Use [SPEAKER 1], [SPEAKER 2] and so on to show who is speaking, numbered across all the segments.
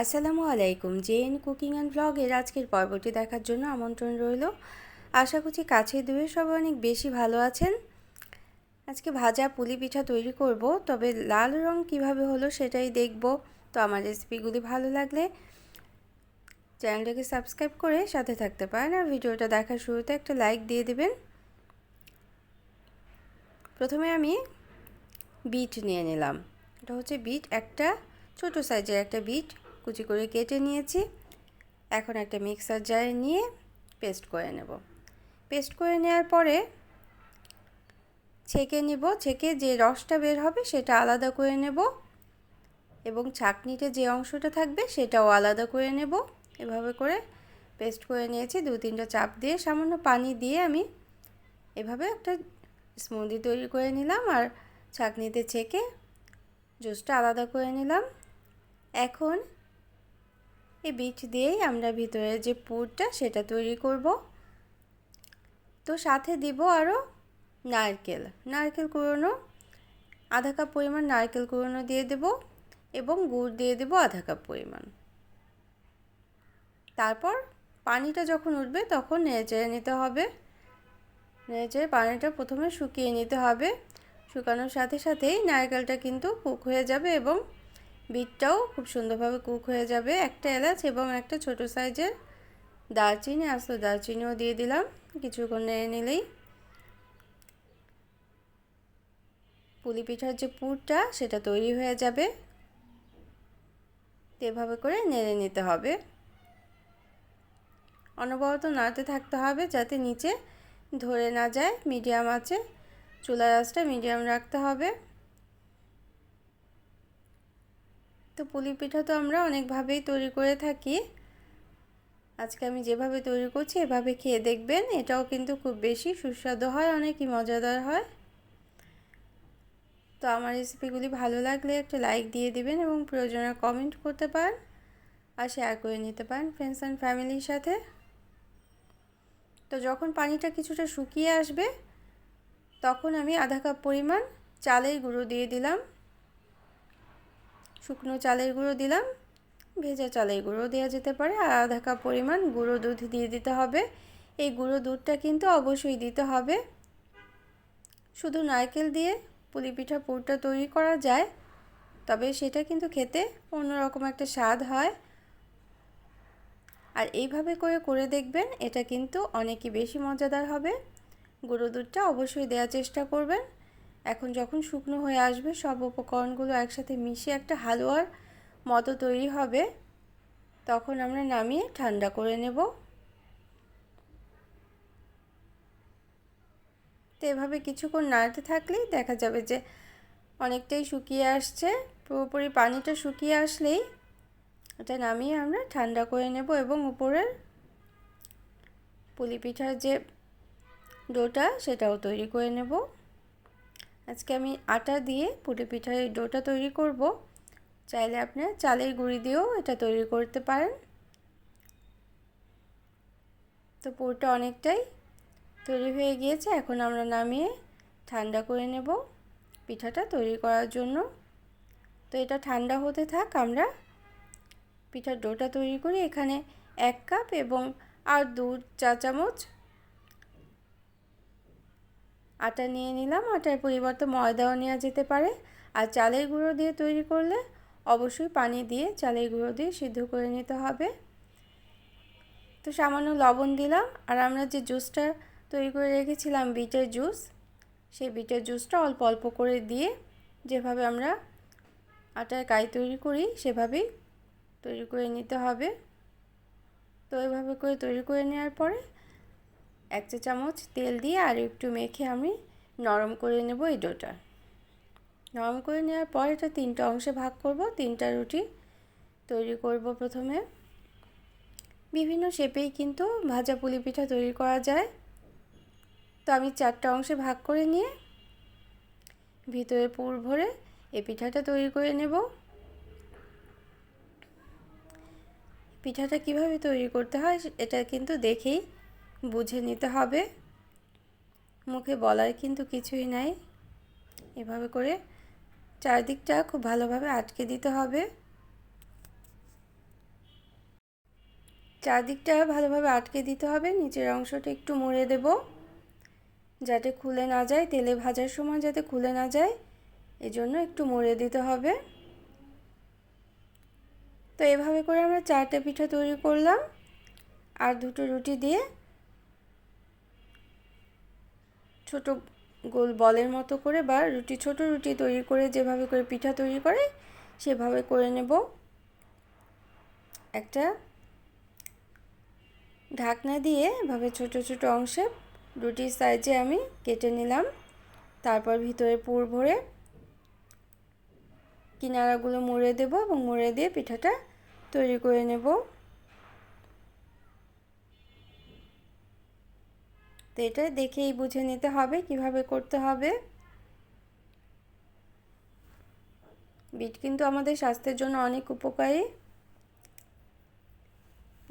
[SPEAKER 1] আসসালামু আলাইকুম। JN cooking and ব্লগের আজকের পর্বটি দেখার জন্য আমন্ত্রণ রইল। আশা করছি কাছে দূরে সবাই অনেক বেশি ভালো আছেন। আজকে ভাজা পুলি পিঠা তৈরি করব, তবে লাল রং কীভাবে হলো সেটাই দেখব। তো আমার রেসিপিগুলি ভালো লাগলে চ্যানেলটাকে সাবস্ক্রাইব করে সাথে থাকতে পারেন আর ভিডিওটা দেখার শুরুতে একটা লাইক দিয়ে দেবেন। প্রথমে আমি বিট নিয়ে নিলাম। এটা হচ্ছে বিট, একটা ছোটো সাইজের একটা বিট। কুচি করে কেটে নিয়েছি। এখন একটা মিক্সার জারে নিয়ে পেস্ট করে নেব। পেস্ট করে নেওয়ার পরে ছেঁকে নিব। ছেঁকে যে রসটা বের হবে সেটা আলাদা করে নেব এবং ছাকনিতে যে অংশটা থাকবে সেটাও আলাদা করে নেব। এভাবে করে পেস্ট করে নিয়েছি। দু তিনটা চাপ দিয়ে সামান্য পানি দিয়ে আমি এভাবে একটা স্মুদি তৈরি করে নিলাম আর ছাকনিতে ছেঁকে জুসটা আলাদা করে নিলাম। এখন এই বিট দিয়েই আমরা ভিতরে যে পুরটা সেটা তৈরি করব। তো সাথে দিব আরও নারকেল। নারকেল কুড়োনো, আধা কাপ পরিমাণ নারকেল কুড়োনো দিয়ে দেব এবং গুড় দিয়ে দেব আধা কাপ পরিমাণ। তারপর পানিটা যখন উঠবে তখন নেড়ে নিতে হবে। নেড়ে পানিটা প্রথমে শুকিয়ে নিতে হবে। শুকানোর সাথে সাথেই নারকেলটা কিন্তু কুক হয়ে যাবে এবং বিটটাও খুব সুন্দরভাবে কুক হয়ে যাবে। একটা এলাচ এবং একটা ছোট সাইজের দারচিনি আসলে দারচিনিও দিয়ে দিলাম। কিছুক্ষণ নেড়ে নিলেই পুলি পিঠার যে পুরটা, সেটা তৈরি হয়ে যাবে। এভাবে করে নেড়ে নিতে হবে। অনবরত নাড়তে থাকতে হবে যাতে নিচে ধরে না যায়। মিডিয়াম আছে চুলার আঁচটা মিডিয়াম রাখতে হবে। তো পুলি পিঠা তো আমরা অনেকভাবেই তৈরি করে থাকি। আজকে আমি যেভাবে তৈরি করছি, এভাবে খেয়ে দেখবেন, এটাও কিন্তু খুব বেশি সুস্বাদু হয়, অনেকই মজাদার হয়। তো আমার রেসিপিগুলি ভালো লাগলে একটা লাইক দিয়ে দিবেন এবং প্রয়োজনে কমেন্ট করতে পারেন আর শেয়ার করে নিতে পারেন ফ্রেন্ডস অ্যান্ড ফ্যামিলির সাথে। তো যখন পানিটা কিছুটা শুকিয়ে আসবে, তখন আমি আধা কাপ পরিমাণ চালের গুঁড়ো দিয়ে দিলাম। শুকনো চালের গুঁড়ো দিলাম, ভেজা চালের গুঁড়ো দেওয়া যেতে পারে, আর আধা কাপ পরিমাণ গুঁড়ো দুধ দিয়ে দিতে হবে। এই গুঁড়ো দুধটা কিন্তু অবশ্যই দিতে হবে। শুধু নারকেল দিয়ে পুলি পিঠা পুরটা তৈরি করা যায়, তবে সেটা কিন্তু খেতে অন্যরকম একটা স্বাদ হয়। আর এইভাবে করে করে দেখবেন, এটা কিন্তু অনেকই বেশি মজাদার হবে। গুঁড়ো দুধটা অবশ্যই দেওয়ার চেষ্টা করবেন। এখন যখন শুকনো হয়ে আসবে, সব উপকরণগুলো একসাথে মিশে একটা হালুয়ার মতো তৈরি হবে। তখন আমরা নামিয়ে ঠান্ডা করে নেব। তো এভাবে কিছুক্ষণ নাড়তে থাকলেই দেখা যাবে যে অনেকটাই শুকিয়ে আসছে। পুরোপুরি পানিটা শুকিয়ে আসলেই এটা নামিয়ে আমরা ঠান্ডা করে নেব এবং উপরের পুলি পিঠার যে ডোটা, সেটাও তৈরি করে নেব। আজকে আমি আটা দিয়ে পুলি পিঠার এই ডোটা তৈরি করব। চাইলে আপনার চালের গুঁড়ি দিয়েও এটা তৈরি করতে পারেন। তো পুরোটা অনেকটাই তৈরি হয়ে গিয়েছে, এখন আমরা নামিয়ে ঠান্ডা করে নেব পিঠাটা তৈরি করার জন্য। তো এটা ঠান্ডা হতে থাক, আমরা পিঠার ডোটা তৈরি করি। এখানে এক কাপ এবং আর দু চা চামচ আটা নিয়ে নিলাম, আটার পরিবর্তে ময়দাও নেওয়া যেতে পারে। আর চালের গুঁড়ো দিয়ে তৈরি করলে অবশ্যই পানি দিয়ে চালের গুঁড়ো দিয়ে সিদ্ধ করে নিতে হবে। তো সামান্য লবণ দিলাম, আর আমরা যে জুসটা তৈরি করে রেখেছিলাম, বিটের জুস, সেই বিটের জুসটা অল্প অল্প করে দিয়ে যেভাবে আমরা আটার কাই তৈরি করি, সেভাবেই তৈরি করে নিতে হবে। তো এভাবে করে তৈরি করে নেওয়ার পরে এক চা চামচ তেল দিয়ে আর একটু মেখে আমি নরম করে নেব এই ডোটা। নরম করে নেওয়ার পর এটা তিনটা অংশে ভাগ করব, তিনটা রুটি তৈরি করব প্রথমে। বিভিন্ন শেপেই কিন্তু ভাজা পুলি পিঠা তৈরি করা যায়। তো আমি চারটা অংশে ভাগ করে নিয়ে ভিতরে পুর ভরে এই পিঠাটা তৈরি করে নেব। পিঠাটা কীভাবে তৈরি করতে হয় এটা কিন্তু দেখেই বুঝে নিতে হবে। মুখে বলার কিন্তু কিছুই নাই। এভাবে করে চারদিকটা খুব ভালোভাবে আটকে দিতে হবে। চারদিকটা ভালোভাবে আটকে দিতে হবে। নিচের অংশটা একটু মুড়ে দেব। যাতে খুলে না যায়। তেলে ভাজার সময় যাতে খুলে না যায়, এজন্য একটু মুড়ে দিতে হবে। তো এভাবে করে আমরা চারটে পিঠা তৈরি করলাম। আর দুটো রুটি দিয়ে ছোট গোল বলের মতো করে বা রুটি, ছোট রুটি তৈরি করে যেভাবে করে পিঠা তৈরি করে সেভাবে করে নেব। একটা ঢাকনা দিয়ে এভাবে ছোট ছোট অংশে রুটির সাইজে আমি কেটে নিলাম। তারপর ভিতরে পুর ভরে কিনারাগুলো মুড়ে দেব এবং মুড়ে দিয়ে পিঠাটা তৈরি করে নেব। তো এটা দেখেই বুঝে নিতে হবে, কীভাবে করতে হবে। বিট কিন্তু আমাদের স্বাস্থ্যের জন্য অনেক উপকারী।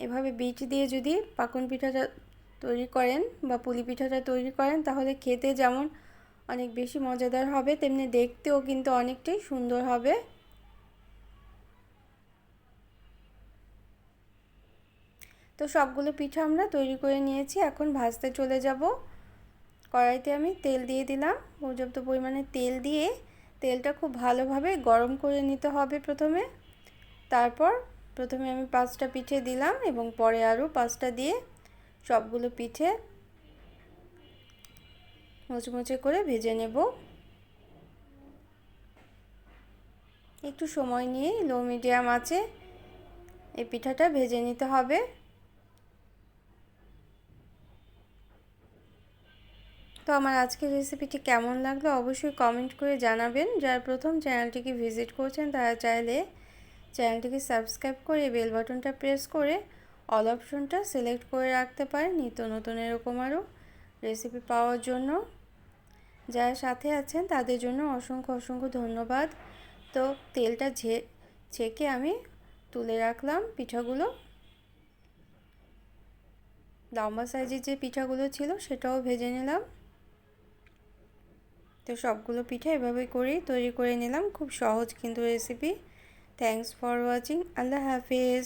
[SPEAKER 1] এভাবে বিট দিয়ে যদি পাকন পিঠাটা তৈরি করেন বা পুলি পিঠাটা তৈরি করেন, তাহলে খেতে যেমন অনেক বেশি মজাদার হবে, তেমনি দেখতেও কিন্তু অনেকটাই সুন্দর হবে। তো সবগুলো পিঠা আমরা তৈরি করে নিয়েছি। এখন ভাজতে চলে যাব। কড়াইতে আমি তেল দিয়ে দিলাম। পর্যাপ্ত পরিমাণে তেল দিয়ে তেলটা খুব ভালোভাবে গরম করে নিতে হবে প্রথমে। তারপর প্রথমে আমি পাঁচটা পিঠে দিলাম এবং পরে আরও পাঁচটা দিয়ে সবগুলো পিঠে মুচমুচে করে ভেজে নেব। একটু সময় নিয়ে লো মিডিয়াম আছে। এই পিঠাটা ভেজে নিতে হবে। তো আমার আজকের রেসিপিটি কেমন লাগল অবশ্যই কমেন্ট করে জানাবেন। যারা প্রথম চ্যানেলটিকে ভিজিট করছেন, তারা চাইলে চ্যানেলটিকে সাবস্ক্রাইব করে বেল বাটনটা প্রেস করে অল অপশনটা সিলেক্ট করে রাখতে পারেন, নিত্য নতুন এরকম আরও রেসিপি পাওয়ার জন্য। যারা সাথে আছেন, তাদের জন্য অসংখ্য অসংখ্য ধন্যবাদ। তো তেলটা ঝে, ছেঁকে আমি তুলে রাখলাম পিঠাগুলো। লম্বা সাইজের যে পিঠাগুলো ছিল, সেটাও ভেজে নিলাম। তো সবগুলো পিঠা এভাবে করেই তৈরি করে নিলাম। খুব সহজ কিন্তু রেসিপি থ্যাংকস ফর ওয়াচিং আল্লাহ হাফিজ।